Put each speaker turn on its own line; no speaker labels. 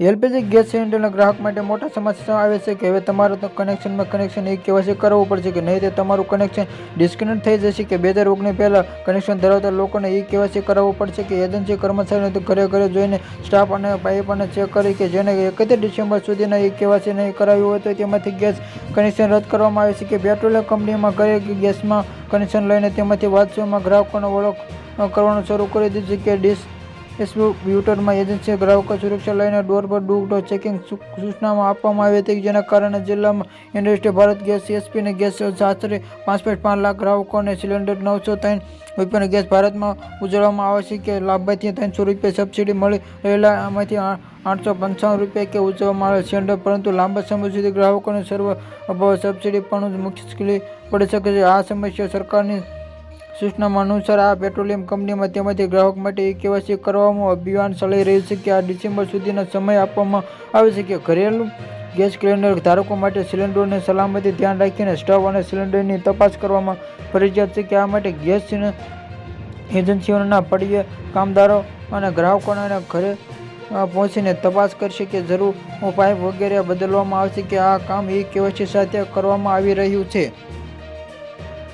LPG gas સિલિન્ડરના ગ્રાહક માટે મોટા સમસ્યા આવે છે કે હવે તમારું તો કનેક્શનમાં કનેક્શન એ કેવાયસી કરાવવું પડશે કે નહીં તે તમારું કનેક્શન ડિસ્કનેક્ટ થઈ જશે કે બે હજાર ઓગણીસ પહેલાં કનેક્શન ધરાવતા લોકોને એ કેવાયસી કરાવવું પડશે કે એજન્સી કર્મચારીને ઘરે ઘરે જોઈને સ્ટાફ અને પાઇપ અને ચેક કરી કે જેને એકત્રીસ ડિસેમ્બર સુધીના એ કેવાયસી નહીં કરાવ્યું હોય તો તેમાંથી ગેસ કનેક્શન રદ કરવામાં આવે છે કે પેટ્રોલિયમ કંપનીમાં ઘરે ગેસમાં કનેક્શન લઈને તેમાંથી વાંચવામાં ગ્રાહકોને ઓળખ કરવાનું શરૂ કરી દીધું છે કે ડિસ ડિસ્ટ્રીબ્યુટરમાં એજન્સી ગ્રાહકો સુરક્ષા લઈને ડોર પર ડૂ ચેકિંગ સૂચનામાં આપવામાં આવી હતી, જેના કારણે જિલ્લામાં ઇન્ડસ્ટ્રી, ભારત ગેસ સીએસપીને ગેસ આશરે પાંચ પોઈન્ટ પાંચ લાખ ગ્રાહકોને સિલિન્ડર નવસો ત્રણ રૂપિયાનો ગેસ ભારતમાં ઉજવવામાં આવે છે કે લાભાર્થી ત્રણસો રૂપિયા સબસિડી મળી રહેલા આમાંથી આઠસો પંચાવન રૂપિયા કે ઉજવવામાં આવે સિલિન્ડર, પરંતુ લાંબા સમય સુધી ગ્રાહકોને સર્વ અભાવ સબસિડી પણ મુશ્કેલી પડી શકે છે. આ સમસ્યા સરકારની સૂચનામાં અનુસાર, આ પેટ્રોલિયમ કંપનીમાં તેમાંથી ગ્રાહક માટે કેવાયસી કરવામાં અભિયાન ચલાઈ રહ્યું છે કે આ ડિસેમ્બર સુધીનો સમય આપવામાં આવે છે કે ઘરેલું ગેસ સિલિન્ડર ધારકો માટે સિલિન્ડરની સલામતી ધ્યાન રાખીને સ્ટવ અને સિલિન્ડરની તપાસ કરવામાં ફરજિયાત છે કે આ માટે ગેસ એજન્સીઓના પડીએ કામદારો અને ગ્રાહકોને ઘરે પહોંચીને તપાસ કરશે કે જરૂર પાઇપ વગેરે બદલવામાં આવશે કે આ કામ એ કેવાયસી સાથે કરવામાં આવી રહ્યું છે.